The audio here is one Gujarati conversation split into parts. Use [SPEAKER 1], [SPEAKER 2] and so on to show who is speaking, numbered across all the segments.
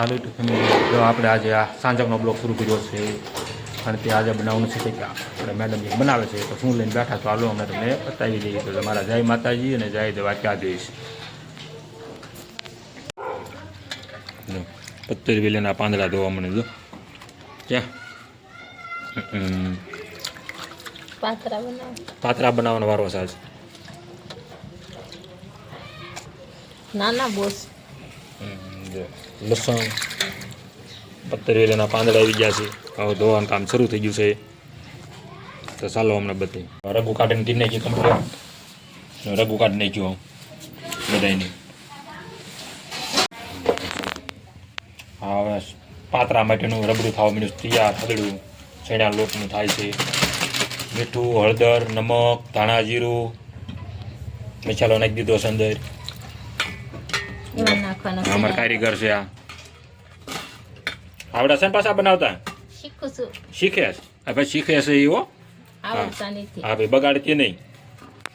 [SPEAKER 1] ફેમિલી જો આપણે આજે આ સાંજકનો બ્લોગ શરૂ કર્યો છે અને તે આજે બનાવવાનું છે કે આપણે મેડમ જે બનાવે છે તો શું લઈને બેઠા તો હાલો અમે તમને બતાવી દઈએ તો તમારા જય માતાજી અને જય દ્વારકાધીશ. જો પત્તર વેલીના પાંદડા ધોવા મને જો ક્યાં.
[SPEAKER 2] પાતરા
[SPEAKER 1] પાતરા બનાવવાનો વારો આજ.
[SPEAKER 2] નાના બોસ.
[SPEAKER 1] લસણ પત્તર વેલીના પાંદડા આવી ગયા છે. હવે ધોવાનું કામ શરૂ થઈ ગયું છે. તો ચાલો અમને બધી. રગુ કાઢીને તી નાખી કમ્પ્લીટ. રગુ કાઢી નાખ્યું બધાને હવે પાતરા માટેનું રબડું થવા મળ્યું તૈયાર હદડું છેડા લોટનું થાય છે. મીઠું, હળદર, નમક, ધાણા જીરું. મસાલો નાખી દીધો છે અંદર.
[SPEAKER 2] એમાં નાખવાનો
[SPEAKER 1] અમારા કારીગર છે આ. આવડા છે ને પાછા બનાવતા?
[SPEAKER 2] શીખું છું
[SPEAKER 1] શીખે છે? આ ભાઈ શીખે છે એવો
[SPEAKER 2] આવડતા નથી.
[SPEAKER 1] હા ભાઈ બગાડતી નહીં.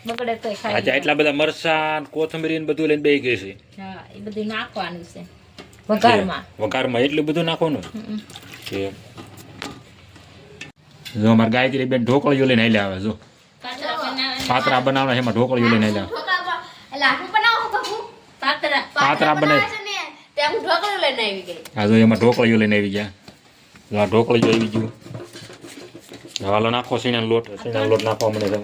[SPEAKER 2] બગડે તો
[SPEAKER 1] આજે એટલા બધા મરચાં ને કોથમરી ને બધું લઈને બેસી ગઈ છે.
[SPEAKER 2] હા એ બધું નાખવાનું છે. વઘારમાં.
[SPEAKER 1] વઘારમાં એટલું બધું નાખવાનું? કે જો અમારે ગાયત્રી બેન ઢોકળીઓ લઈને આવેલા આવે જો.
[SPEAKER 2] પાતરા બનાવવાના.
[SPEAKER 1] એમાં ઢોકળીઓ લઈને આવેલા
[SPEAKER 2] પાતરા.
[SPEAKER 1] પાતરા બને. હા જો એમાં ઢોકળીઓ લઈને આવી ગયા. જો આ ઢોકળીઓ આવી ગયું. હાલો નાખો સીણાનો લોટ સીણાનો લોટ નાખવા મને તો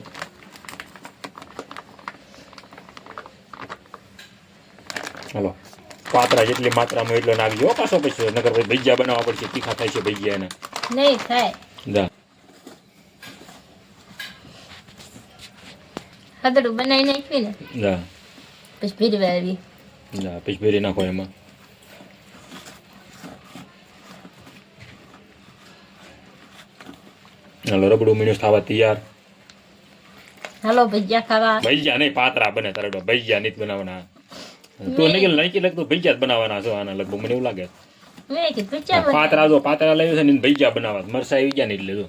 [SPEAKER 1] હાલો. પાતરા જેટલી માત્રામાં એટલો નાખજો હો પાછો પછી નગર પછી ભજીયા બનાવવા પડશે. તીખા થાય છે ભજીયા એને.
[SPEAKER 2] નહીં થાય. હદડું બનાવી નાખવી ને પછી ફીરવા આવી.
[SPEAKER 1] જા પછી ભેરી નાખો એમાં. હાલો રબડું મીણું થવા તૈયાર.
[SPEAKER 2] હાલો ભજીયા ખાવા.
[SPEAKER 1] ભજીયા નહીં પાતરા બને તારે ભજીયા નહીં બનાવવાના. તું નહીં નહીં લગતું ભજીયા જ બનાવવાના છો આના લગભગ મને એવું લાગે. પાતરા જો પાતરા લઈ છે ને ભજીયા બનાવવા. મરસા આવી ગયા ને એટલે જો.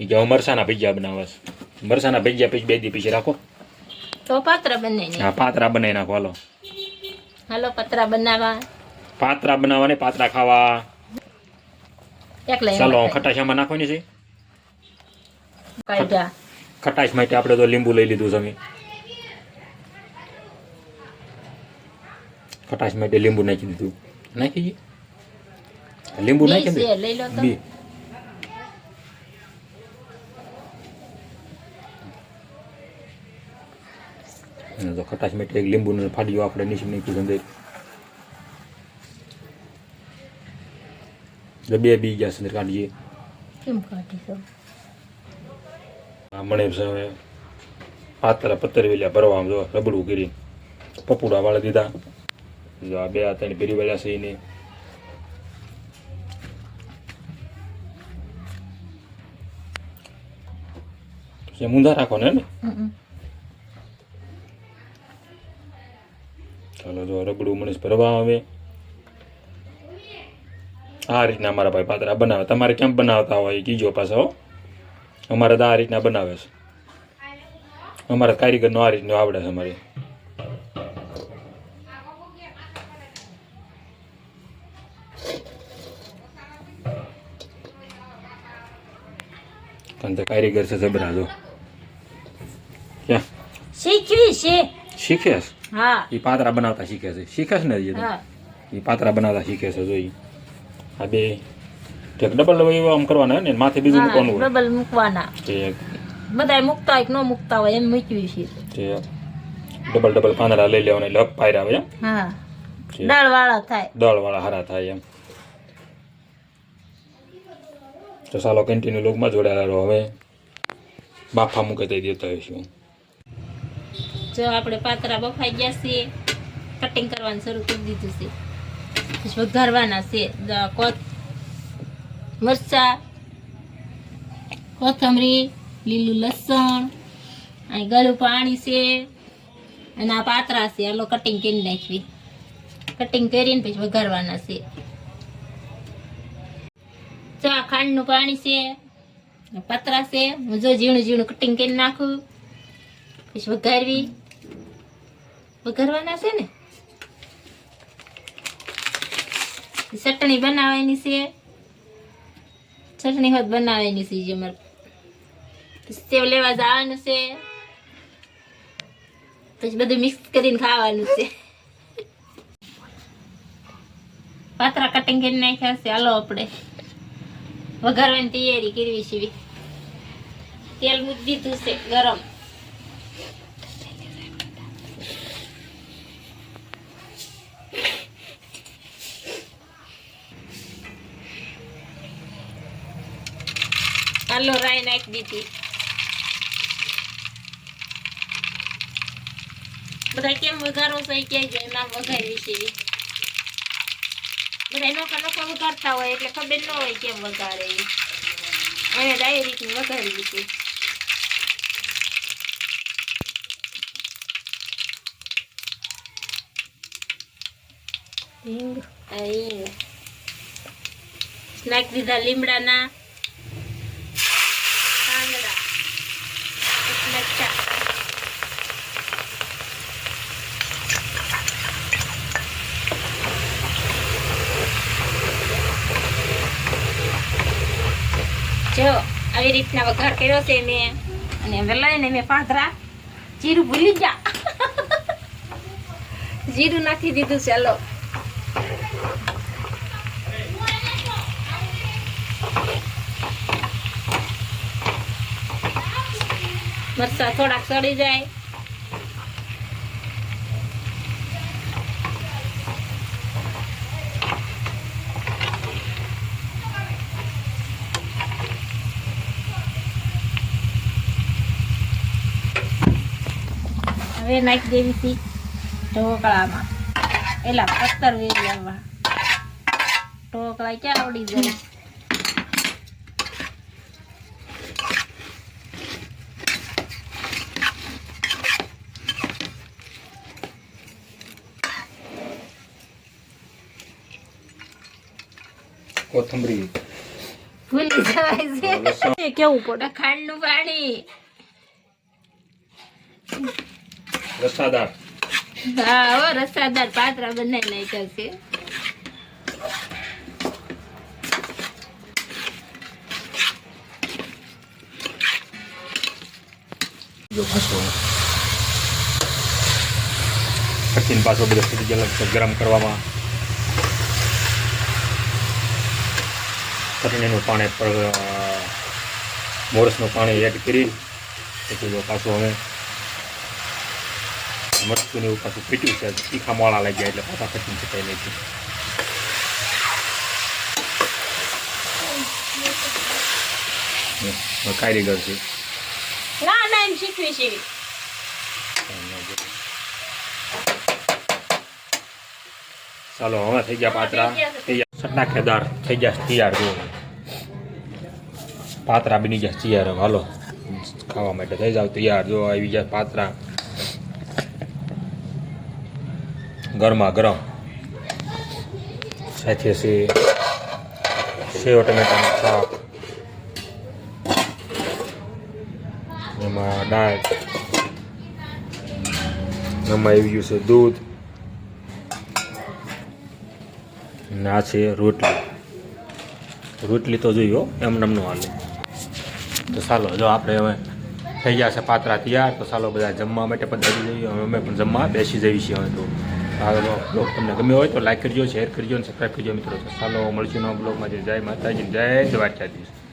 [SPEAKER 1] ઈ કે મરસાના ભજીયા બનાવવા છે. મરસાના ભજીયા પછી બે દી પછી રાખો.
[SPEAKER 2] તો પાતરા બનાવી
[SPEAKER 1] હા પાતરા બનાવી નાખો હાલો.
[SPEAKER 2] હાલો પાતરા બનાવવા
[SPEAKER 1] પાતરા બનાવવા ને પાતરા ખાવા. ચાલો
[SPEAKER 2] એમાં
[SPEAKER 1] ખટાશામાં નાખવાની છે. ખટાશ માટે આપણે તો લીંબુ લઈ લીધું તમે ખટાશ માટે લીંબુ નાખી દીધું. નાખી લીંબુ નાખી દે
[SPEAKER 2] લઈ લો
[SPEAKER 1] અને તો ખટાશ મીઠી એક લીંબુનું ફાડીઓ આપણે નીચે નીકળી અંદર એટલે બે બી ગયા સંદર અંદર કાઢીએ.
[SPEAKER 2] કેમ કાઢીશું
[SPEAKER 1] છે? હવે પાતરા પત્તર વેલ્યા ભરવા જો રબડું કરી પપુડા વાળા દીધા. જો આ બે આ ત્રણ ભેરી વેલ્યા છે એને. મૂંધા રાખો ને? ચાલો જો રબડું મણીશ ભરવા આવે. આ રીતના અમારા ભાઈ પાતરા બનાવે. તમારે કેમ બનાવતા હોય કીજો પાછા અમારે તો આ રીતના બનાવે છે. અમારા કારીગરનો આ રીતનો આવડે છે અમારે. કારણ કે કારીગર છે જબરા જો. ક્યાં?
[SPEAKER 2] શીખવી છે.
[SPEAKER 1] શીખે
[SPEAKER 2] હા.
[SPEAKER 1] એ પાતરા બનાવતા શીખે છે શીખે છે ને હજી એ પાતરા બનાવતા શીખે છે જોઈ આ બે. ઠેક ડબલ એવો આમ કરવાના ને માથે બીજું મૂકવાનું હોય.
[SPEAKER 2] ડબલ મૂકવાના.
[SPEAKER 1] ઠેક
[SPEAKER 2] બધાય મૂકતા હોય કે ન મૂકતા હોય એમ મૂકવી છે.
[SPEAKER 1] ઠેક ડબલ ડબલ પાંદડા લઈ લેવાના એટલે હક પાયર આવે એમ.
[SPEAKER 2] હા. દાળ વાળા થાય.
[SPEAKER 1] દળવાળા હારા થાય એમ. તો ચાલો કન્ટિન્યુ લોકમાં જોડાયેલા રહો હવે. બાફા મૂકે તે દેતા હોય હોઈશું
[SPEAKER 2] જો આપણે પાતરા બફાઈ ગયા છે કટિંગ કરવાનું શરૂ કરી દીધું છે. વઘારવાના છે. કોથ, મરચા, કોથમરી, લીલું લસણ, અહીં ગળું પાણી છે. અને આ પાતરા છે. આલો કટિંગ કરી નાખવી કટિંગ કરીને પછી વઘારવાના છે. ચા ખાંડનું પાણી છે. પાતરા છે. હું જો ઝીણું ઝીણું કટિંગ કરી નાખું. પછી વઘારવી. વઘારવાના છે ને? ચટણી બનાવવાની છે. ચટણી હોત બનાવવાની છે જે મારે સેવ લેવા જવાનું છે. પછી બધું મિક્સ કરીને ખાવાનું છે. પાતરા કટિંગ કરી નાખ્યા છે. હાલો આપણે વઘારવાની તૈયારી કરવી છે. તેલ મૂકી દીધું છે ગરમ. હાલો રાઈ નાખી દીધી. બધા કેમ વઘારો છે કે એમાં વઘારી છે બધા નોકા નોખા વઘારતા હોય એટલે ખબર ન હોય કેમ વઘારે એને ડાયરેક્ટ વઘારી દીધી. હિંગ. નાખી દીધા લીમડાના પાંદડા એક મરચાં જો આવી રીતના વઘાર કર્યો છે મેં. અને વેલાઈને મેં પાથરા જીરું ભૂલી જા જીરું નાખી દીધું છે, હલો. મરચા થોડાક સડી જાય. હવે નાખી દેવી હતી ઢોકળામાં. એલા પત્તર વેરી આવવા. ઢોકળા ક્યાં આવડી જાય?
[SPEAKER 1] કોથમરી.
[SPEAKER 2] ભૂલી જવાય. છે. કેવું પડે? ખાંડનું પાણી.
[SPEAKER 1] રસાદાર.
[SPEAKER 2] હા હો રસાદાર પાત્રા બનાવી નાખ્યા છે.
[SPEAKER 1] કઠિન પાછો બધો ફૂટી ગયેલો ગરમ કરવામાં. ચટણીનું પાણી મોરસનું પાણી એડ કરી. પછી પાછું હવે મરચું ને એવું પાછું ફીટ્યું છે તીખા મોળા જાય એટલે પાછા નીચે ચટાઈ લઈ છે કારીગર છે
[SPEAKER 2] ના ના એમ શીખવી છે
[SPEAKER 1] ચાલો હવે થઈ ગયા પાત્રા થઈ ગયા સટના ખેદાર થઈ ગયા તૈયાર જો પાત્રા બની ગયા તૈયાર હાલો ખાવા માટે થઈ જાવ તૈયાર જો આવી ગયા પાત્રા ગરમા ગરમ. સાથે છે સેવ ટમેટાનું શાક. એમાં દાળ. એમાં આવી ગયું છે દૂધ. અને આ છે રોટલી. રોટલી તો જોઈ એમ નમનું હાલે તો ચાલો, જો આપણે હવે થઈ ગયા છે પાત્રા તૈયાર, તો ચાલો બધા જમવા માટે પણ જઈ જઈએ અમે પણ જમવા બેસી જઈએ છીએ હવે તો. આ બ્લોગ તમને ગમ્યો હોય તો લાઈક કરજો શેર કરજો અને સબસ્ક્રાઈબ કરજો મિત્રો. ચાલો, મળશું નવા બ્લોગમાં. જય માતાજી, જય દ્વારકાધીશ.